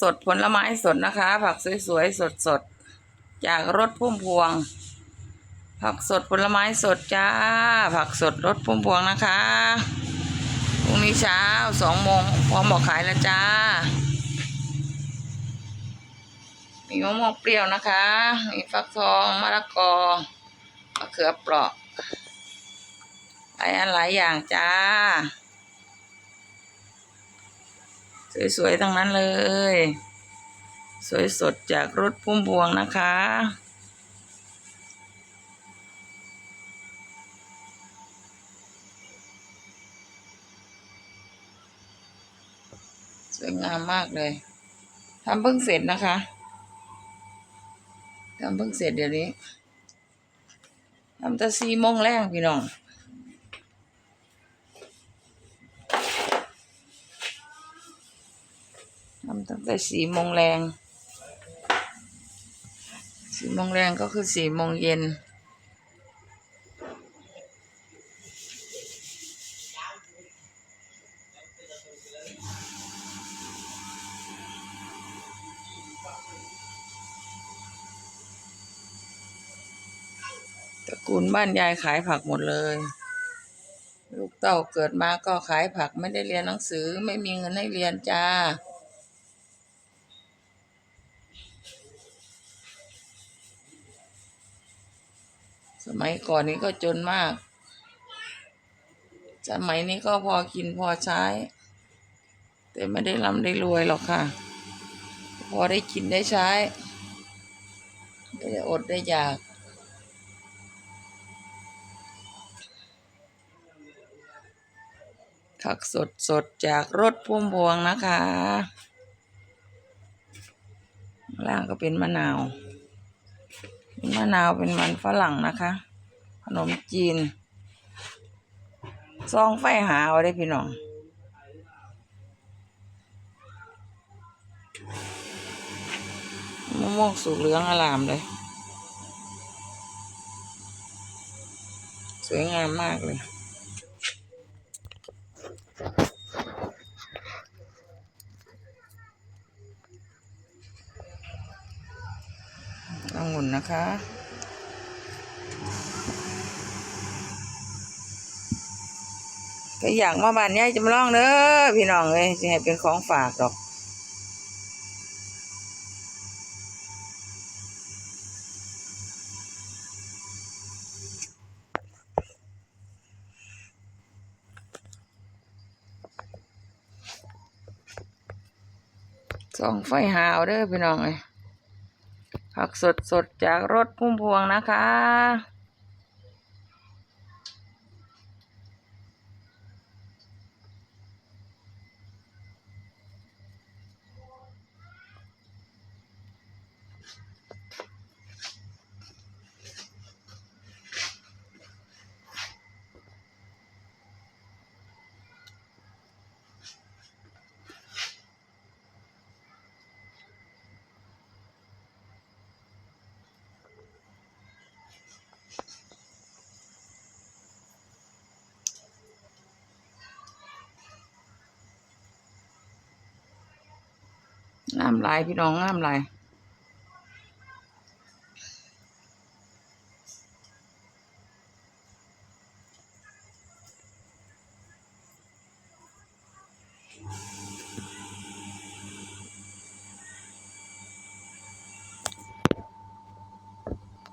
สดผลไม้สดนะคะ ผักสวยๆสดๆจากรถพุ่มพวง ผักสดผลไม้สดจ้า ผักสดรถพุ่มพวงนะคะพรุ่งนี้เช้าสองโมงพร้อมบอกขายแล้วจ้า มีมะม่วงเปรี้ยวนะคะ มีฟักทองมะละกอมะเขือเปราะหลายอันหลายอย่างจ้า สวยๆทั้งนั้นเลย สวยสดจากรถพุ่มพวงนะคะ สวยงามมากเลยทำเพิ่งเสร็จนะคะทำเพิ่งเสร็จเดี๋ยวนี้ทำต่สี่โมงแรงพี่น้อง ทำตั้งแต่สี่โมงแรงสี่โมงแรงก็คือสี่โมงเย็น ตระกูลบ้านยายขายผักหมดเลย ลูกเต้าเกิดมาก็ขายผักไม่ได้เรียนหนังสือไม่มีเงินให้เรียนจ้า สมัยก่อนนี้ก็จนมาก สมัยนี้ก็พอกินพอใช้ แต่ไม่ได้ร่ำได้รวยหรอกค่ะ พอได้กินได้ใช้ไม่ได้อดได้อยากผักสดสดๆจากรถพุ่มพวงนะคะ ล่างก็เป็นมะนาว เป็นมะนาวเป็นมันฝรั่งนะคะ ขนมจีน ซองไฟหาเอาได้พี่น้องมะม่วงสุกเหลืองอลามเลย สวยงามมากเลย องุ่นนะคะ ก็อยากมาบ้านยายจำลองเด้อพี่น้องเอ้ยจะให้เป็นของฝากดอกส่องไฟหาวเด้อพี่น้องเอ้ย ผักสดสดๆจากรถพุ่มพวงนะคะ งามลายพี่น้องงามลายอืม